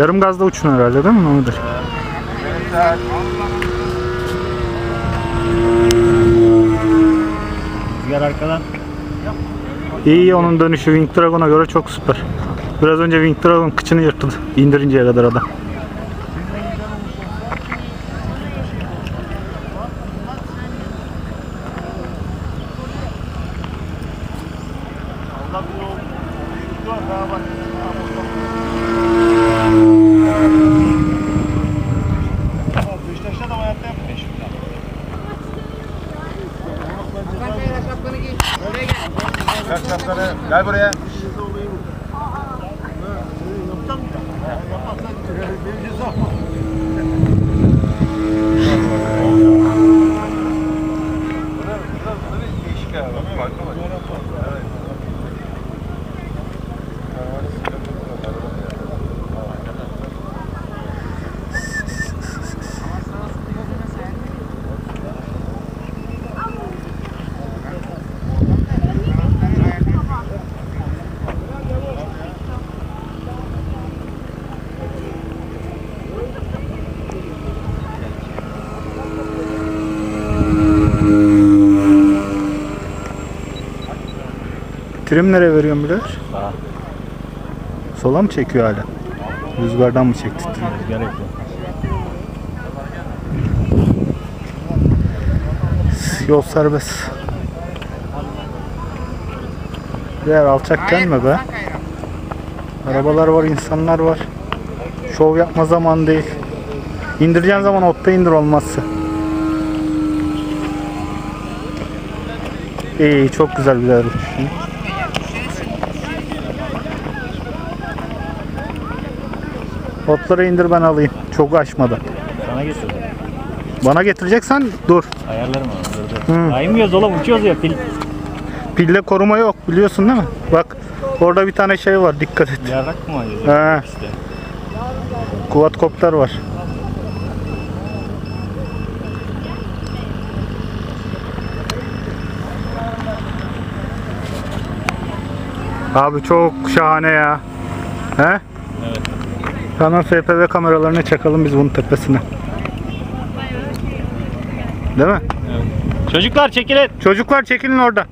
Yarım gazda uçun herhalde değil mi Mehmet Ali? Rüzgar arkadan. İyi onun dönüşü Wing Dragon'a göre çok süper. Biraz önce Wing Dragon kıçını yırttı indirinceye kadar adam. Beşiktaş'ta Kalk şapkanı. Gel buraya. Trim nereye veriyorum birader? Sağa. Sola mı çekiyor hala? Rüzgardan mı çekti? Rüzgar yapıyor. Yol serbest. Değer alçak gelme be. Arabalar var, insanlar var. Şov yapma zaman değil. İndireceğin zaman otta indir olmazsa. İyi, çok güzel bir yer. Otları indir ben alayım. Çok aşmadan. Sana getir. Bana getireceksen dur. Ayarlarım onu. Dur dur. Hı. Kaymıyoruz oğlum uçuyoruz ya pil. Pille koruma yok biliyorsun değil mi? Bak orada bir tane şey var dikkat et. Yarrak mı acıyoruz? He. İşte. Quadcopter var. Abi çok şahane ya. He? Evet. Hemen FPV kameralarını çakalım biz bunun tepesine. Değil mi? Çocuklar çekilin. Çocuklar çekilin orada.